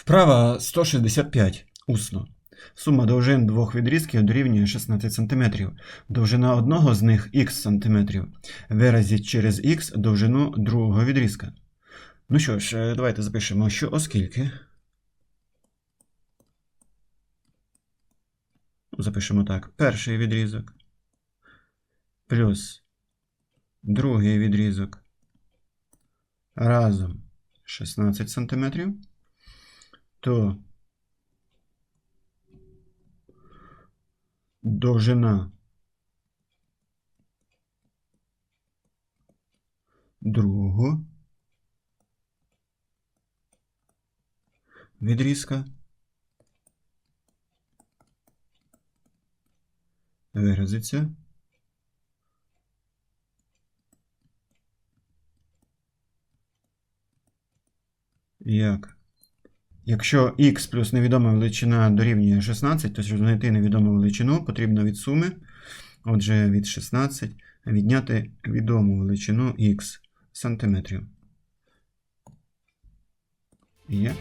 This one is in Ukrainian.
Вправа 165. Усно. Сума довжин двох відрізків дорівнює 16 см. Довжина одного з них х см. Виразіть через х довжину другого відрізка. Ну що ж, е, давайте запишемо, що оскільки. Запишемо так. Перший відрізок. Плюс другий відрізок. Разом 16 см. То довжина. Другого. Відрізка. Виразиться. Як Якщо х плюс невідома величина дорівнює 16, то щоб знайти невідому величину, потрібно від суми, отже, від 16 відняти відому величину х сантиметрів. Є.